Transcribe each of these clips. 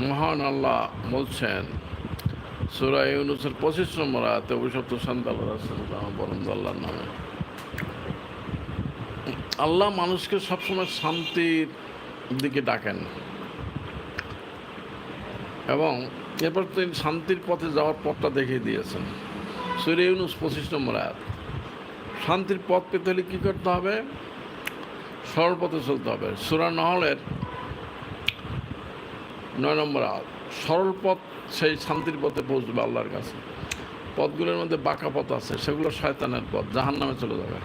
মহান আল্লাহ বলছেন, সুরা ইউনুসের পঁচিশ নম্বর আয়াতে অভিশপ্ত আল্লাহর নামে। আল্লাহ মানুষকে সবসময় শান্তির দিকে ডাকেন। এবং এরপর তিনি শান্তির পথে যাওয়ার পথটা দেখিয়ে দিয়েছেন। সুরে ইউনুস পঁচিশ নম্বর আয়াত। শান্তির পথ পেতে হলে কী করতে হবে? সরল পথে চলতে হবে। সুরা নহলের নয় নম্বর আয়াত সরল পথ সেই শান্তির পথে পৌঁছবে আল্লাহর কাছে। পথগুলোর মধ্যে বাঁকা পথ আছে, সেগুলো শয়তানের পথ জাহান নামে চলে যাবে।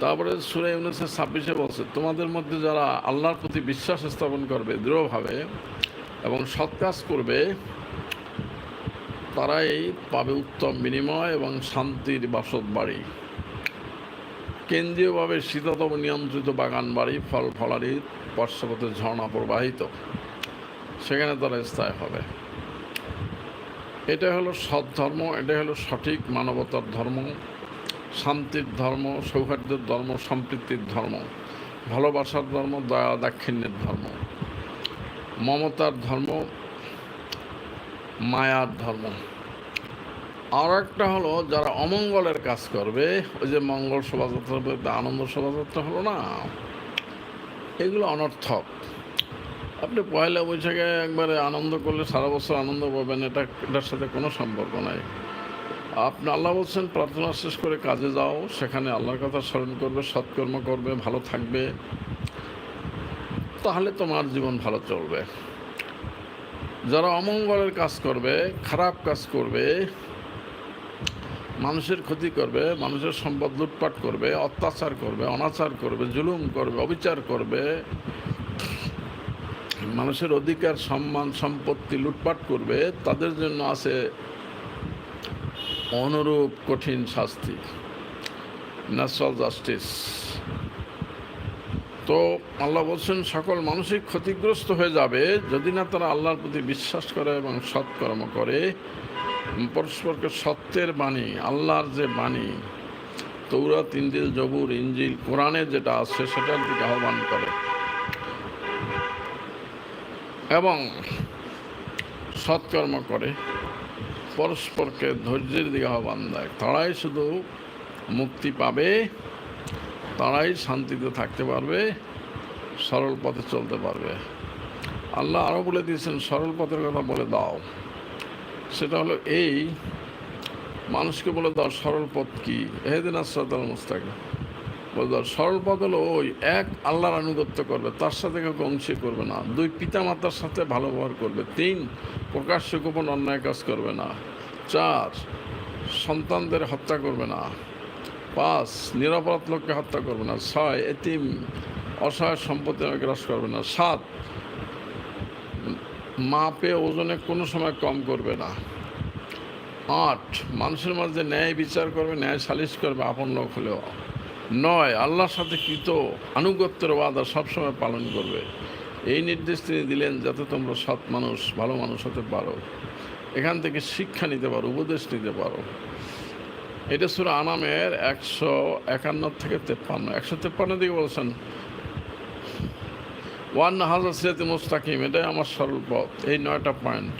তারপরে সুরে উনিশশো ছাব্বিশে বলছে, তোমাদের মধ্যে যারা আল্লাহর প্রতি বিশ্বাস স্থাপন করবে দৃঢ়ভাবে এবং সৎ কাজ করবে, তারাই পাবে উত্তম বিনিময় এবং শান্তির বাসত বাড়ি। কেন্দ্রীয়ভাবে শীততম নিয়ন্ত্রিত বাগান বাড়ি ফল ফলারি বর্ষপথে ঝর্ণা প্রবাহিত। সেখানে তারা স্থায়ী হবে। এটা হলো সৎ ধর্ম, এটা হলো সঠিক মানবতার ধর্ম, শান্তির ধর্ম, সৌহার্দ্যের ধর্ম, সম্প্রীতির ধর্ম, ভালোবাসার ধর্ম, দয়া দাক্ষিণ্যের ধর্ম, মমতার ধর্ম, মায়ার ধর্ম। আর একটা হলো যারা অমঙ্গলের কাজ করবে, ওই যে মঙ্গল শোভাযাত্রা আনন্দ শোভাযাত্রা হলো না? এগুলো অনর্থক। আপনি পয়লা বৈশাখে একবারে আনন্দ করলে সারা বছর আনন্দ পাবেন, এটা এটার সাথে কোনো সম্পর্ক নাই। আপনি আল্লাহ বলছেন, প্রার্থনা শেষ করে কাজে যাও, সেখানে আল্লাহর কথা স্মরণ করবে, সৎকর্ম করবে, ভালো থাকবে, তাহলে তোমার জীবন ভালো চলবে। যারা অমঙ্গলের কাজ করবে, খারাপ কাজ করবে, মানুষের ক্ষতি করবে, মানুষের সম্পদ লুটপাট করবে, অত্যাচার করবে, অনাচার করবে, জুলুম করবে, অবিচার করবে মানুষের অধিকার, সম্মান, সম্পত্তি লুটপাট করবে, তাদের জন্য আছে অনুরূপ কঠিন শাস্তি, ন্যাচারাল জাস্টিস। তো আল্লাহ বলছেন, সকল মানুষই ক্ষতিগ্রস্ত হয়ে যাবে যদি না তারা আল্লাহর প্রতি বিশ্বাস করে এবং সৎকর্ম করে। পরস্পরকে সত্যের বাণী, আল্লাহর যে বাণী তৌরাত ইঞ্জিল জবুর ইঞ্জিল কোরআনে যেটা আছে সেটার দিকে আহ্বান করে। এবং সৎকর্ম করে পরস্পরকে ধৈর্যের দিকে আহ্বান দেয়। তারাই শুধু মুক্তি পাবে, তারাই শান্তিতে থাকতে পারবে, সরল পথে চলতে পারবে। আল্লাহ আরও বলে দিয়েছেন, সরল পথের কথা বলে দাও। সেটা হলো এই, মানুষকে বলে দাও, সরল পথ কী? এহেদিন আসাদাল মুস্তাকিম। দাও সরল ওই এক আল্লাহর আনুগত্য করবে, তার সাথে কেউ অংশী করবে না। দুই পিতা মাতার সাথে ভালো ব্যবহার করবে। তিন, প্রকাশ্য গোপন অন্যায় কাজ করবে না। চার, সন্তানদের হত্যা করবে না। পাঁচ, নিরাপরাধ লোককে হত্যা করবে না। ছয়, এতিম, অসহায় সম্পত্তি গ্রাস করবে না। সাত, মাপে ওজনে কোনো সময় কম করবে না। আট, মানুষের মাঝে ন্যায় বিচার করবে, ন্যায় সালিশ করবে, আপন লোক হলেও। নয়, আল্লাহর সাথে কৃত আনুগত্যের ওয়াদা সবসময় পালন করবে। এই নির্দেশ তিনি দিলেন যাতে তোমরা সৎ মানুষ, ভালো মানুষ হতে পারো। এখান থেকে শিক্ষা নিতে পারো, উপদেশ নিতে পারো। এটা সুরা আনামের একশো একান্ন থেকে তেপ্পান্ন। একশো তেপ্পান্ন দিকে বলছেন, ওয়ান হাজার সিরাতি মুস্তাকিম এটাই আমার সরল পথ, এই নয়টা পয়েন্ট।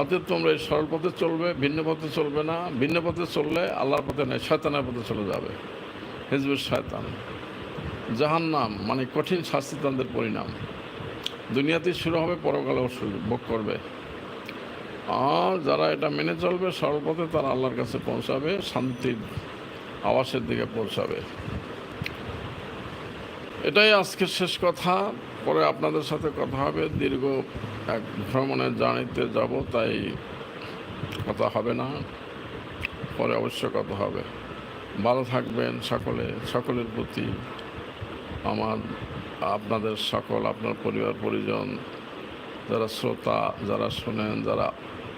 অতএব তোমরা এই সরল পথে চলবে, ভিন্ন পথে চলবে না। ভিন্ন পথে চললে আল্লাহর পথে নয়, শয়তানের পথে চলে যাবে। হিজবুর শয়তান। জাহান্নাম মানে কঠিন শাস্তি তাদের পরিণাম। দুনিয়াতে শুরু হবে পরকালেও শুরু ভোগ করবে। আর যারা এটা মেনে চলবে সরল পথে তারা আল্লাহর কাছে পৌঁছাবে, শান্তির আবাসের দিকে পৌঁছাবে। এটাই আজকের শেষ কথা। পরে আপনাদের সাথে কথা হবে। দীর্ঘ এক ভ্রমণের জার্নিতে যাব, তাই কথা হবে না। পরে অবশ্য কথা হবে। ভালো থাকবেন সকলে, সকলের প্রতি আমার, আপনাদের সকল, আপনার পরিবার, পরিজন, যারা শ্রোতা, যারা শোনেন, যারা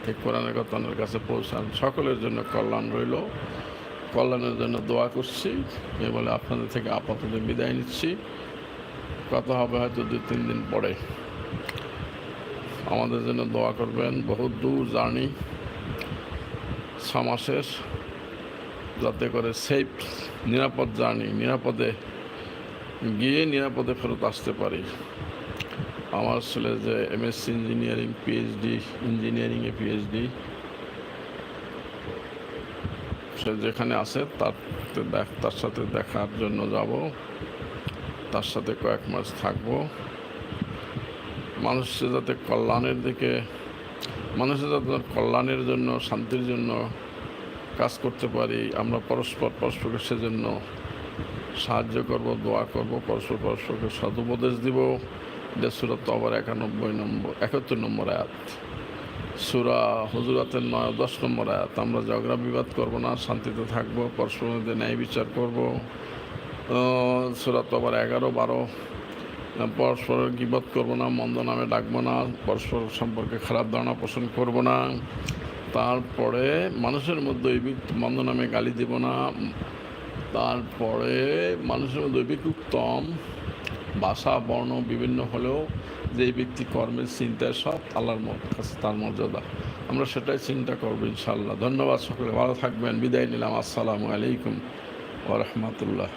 এই কোরআনের কথানের কাছে পৌঁছান, সকলের জন্য কল্যাণ রইল। কল্যাণের জন্য দোয়া করছি। এ বলে আপনাদের থেকে আপাতত বিদায় নিচ্ছি। কথা হবে হয়তো দু তিন দিন পরে। আমাদের জন্য দোয়া করবেন। বহুত দূর জার্নি ছ মাসের যাতে করে সেফ নিরাপদ জার্নি, নিরাপদে গিয়ে নিরাপদে ফেরত আসতে পারি। আমার ছেলে যে এমএসসি ইঞ্জিনিয়ারিং পিএইচডি ইঞ্জিনিয়ারিংয়ে পিএইচডি সে যেখানে আছে তার তার সাথে দেখার জন্য যাব। তার সাথে কয়েক মাস থাকব। মানুষের যাতে কল্যাণের দিকে, মানুষের যাতে কল্যাণের জন্য, শান্তির জন্য কাজ করতে পারি, আমরা পরস্পর পরস্পরকে সেজন্য সাহায্য করব, দোয়া করব, পরস্পর পরস্পরকে সদুপদেশ দিব। যে সুরত আবার একানব্বই নম্বর, একাত্তর নম্বর আয়াত। সুরা হুজুরাতের নয় দশ নম্বর আয়াত, আমরা ঝগড়া বিবাদ করব না, শান্তিতে থাকব পরস্পর মধ্যে ন্যায় বিচার করব। সুরাত আবার এগারো, বারো পরস্পর গিবত করব না, মন্দ নামে ডাকবো না, পরস্পর সম্পর্কে খারাপ ধারণা পোষণ করব না। তারপরে মানুষের মধ্যে ওই মন্দ নামে গালি দিব না। তারপরে মানুষের মধ্যে ওই ভাষা, বর্ণ বিভিন্ন হলেও যে ব্যক্তি কর্মের চিন্তায়, সব আল্লাহর কাছে তার মর্যাদা। আমরা সেটাই চিন্তা করব ইনশাল্লাহ ধন্যবাদ সকলে, ভালো থাকবেন। বিদায় নিলাম। আসসালামু আলাইকুম ওরহমতুল্লাহ